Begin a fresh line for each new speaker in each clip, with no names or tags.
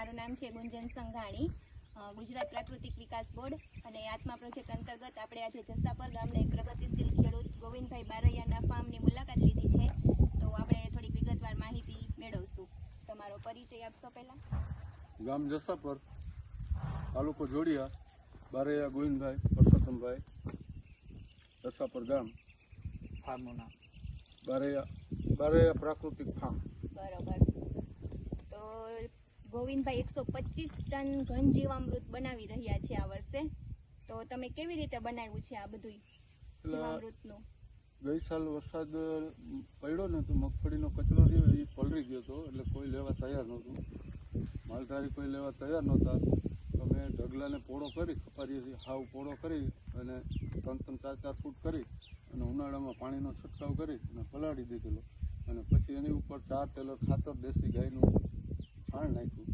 મારું નામ છે ગુંજન સંઘાણી ગુજરાત પ્રાકૃતિક વિકાસ બોર્ડ અને આત્મા પ્રોજેક્ટ અંતર્ગત આપણે આજે જસાપર ગામના એક પ્રગતિશીલ ખેડૂત ગોવિંદભાઈ બારૈયાના ફાર્મની મુલાકાત લીધી છે. તો આપણે થોડીક વિગતવાર માહિતી મેળવશું. તમારો પરિચય આપશો પહેલા?
ગામ જસાપર તાલુકો જોડિયા બારૈયા ગોવિંદભાઈ પરસોત્તમભાઈ જસાપર ગામ.
ફાર્મનું નામ.
બારૈયા બારૈયા પ્રાકૃતિક ફાર્મ.
બરોબર. તો ગોવિંદભાઈ એકસો પચીસ ટન ઘન જીવામૃત બનાવી રહ્યા છે આ વર્ષે. તો તમે કેવી રીતે બનાવ્યું છે આ બધું જીવામૃતનું?
ગઈ સાલ વરસાદ પડ્યો ને તો મગફળીનો કચરો રહ્યો એ પલળી ગયો હતો એટલે કોઈ લેવા તૈયાર નહોતું. માલધારી કોઈ લેવા તૈયાર નહોતા. તો મેં ઢગલાને પોળો કરી ખપારીએથી હાવ પોળો કરી અને ત્રણ ત્રણ ચાર ચાર ફૂટ કરી અને ઉનાળામાં પાણીનો છંટકાવ કરી અને પલાળી દીધેલો. અને પછી એની ઉપર ચાર ટેલર ખાતર દેશી ગાયનું છાણ નાખ્યું.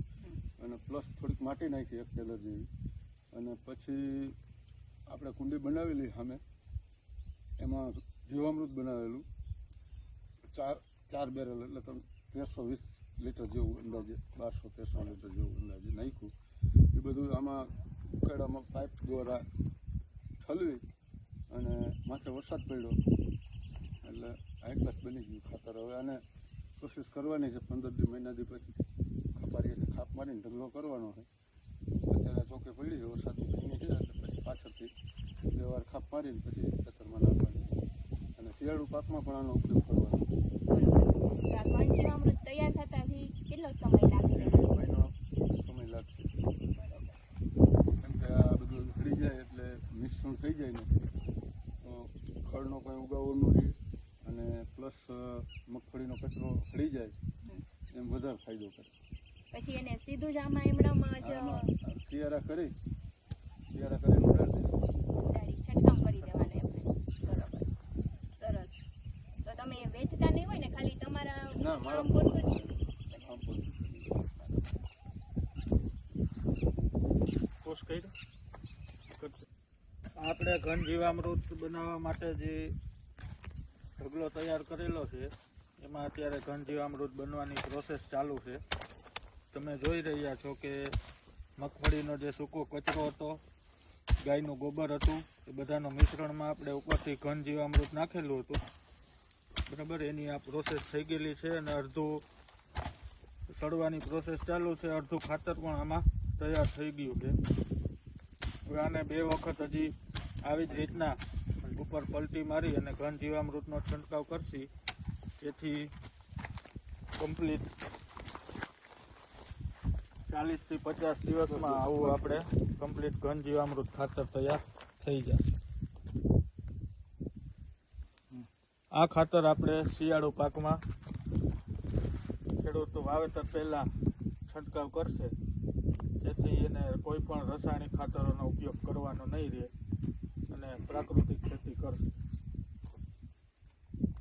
અને પ્લસ થોડીક માટી નાખી એક ટેલર જેવી. અને પછી આપણે કુંડી બનાવેલી સામે. એમાં જીવામૃત બનાવેલું. ચાર ચાર બેરલ એટલે તમે તેરસો વીસ લીટર જેવું અંદાજે, બારસો, તેરસો લીટર જેવું અંદાજે નાખ્યું. એ બધું આમાં ઉકાળામાં પાઇપ દ્વારા ઠલવી અને માથે વરસાદ પડ્યો એટલે હાઈ ક્લાસ બની ગયું ખાતર. હવે આને કોશિશ કરવાની છે પંદર દી, મહિના દી પછી. મારીને ઢગલો કરવાનો છે અત્યારે ચોકે પડી છે છે એટલે પછી પાછળથી બે વાર ખાપ મારીને પછી ખેતરમાં નાખવાની. અને શિયાળુ પાકમાં પણ આનો ઉપયોગ કરવાનો.
બરોબર તો આ તૈયાર થતા કેટલો સમય લાગશે?
મહિનો સમય લાગશે. કેમ કે આ બધું હળી જાય એટલે મિશ્રણ થઈ જાય ને તો ખળનો કંઈ ઉગાવો ન રહે અને પ્લસ મગફળીનો કચરો હળી જાય એમ વધારે ફાયદો કરે.
પછી એને સીધું જ આમાં એમણામ જ
કિયારા કરી કિયારા કરીને ઉડાડી દે.
છંટકાવ કરી દેવાનો એમને. બરોબર. સરસ. તો તમે વેચતા નહીં હોય ને ખાલી તમારા
ના, મારા-
પૂરતું જ?
આપણે ઘન જીવામૃત બનાવવા માટે જે ઢગલો તૈયાર કરેલો છે એમાં અત્યારે ઘન જીવામૃત બનવાની પ્રોસેસ ચાલુ છે. તમે જોઈ રહ્યા છો કે મગફળીનો જે સૂકો કચરો હતો, ગાયનું ગોબર હતું, એ બધાનો મિશ્રણમાં આપણે ઉપરથી ઘન જીવામૃત નાખેલું હતું. બરાબર, એની આ પ્રોસેસ થઈ ગયેલી છે અને અડધું સડવાની પ્રોસેસ ચાલુ છે. અડધું ખાતર પણ આમાં તૈયાર થઈ ગયું છે. હવે આને બે વખત હજી આવી જ રીતના ઉપર પલટી મારી અને ઘન જીવામૃતનો છંટકાવ કરશી. જેથી કમ્પ્લીટ ચાલીસથી પચાસ દિવસમાં આવું આપણે કમ્પ્લીટ ઘન જીવામૃત ખાતર તૈયાર થઈ જશે આ ખાતર આપણે શિયાળુ પાકમાં ખેડૂતો વાવેતર પહેલાં છંટકાવ કરશે. જેથી એને કોઈ પણ રાસાયણિક ખાતરોનો ઉપયોગ કરવાનો નહીં રહે અને પ્રાકૃતિક ખેતી કરશે.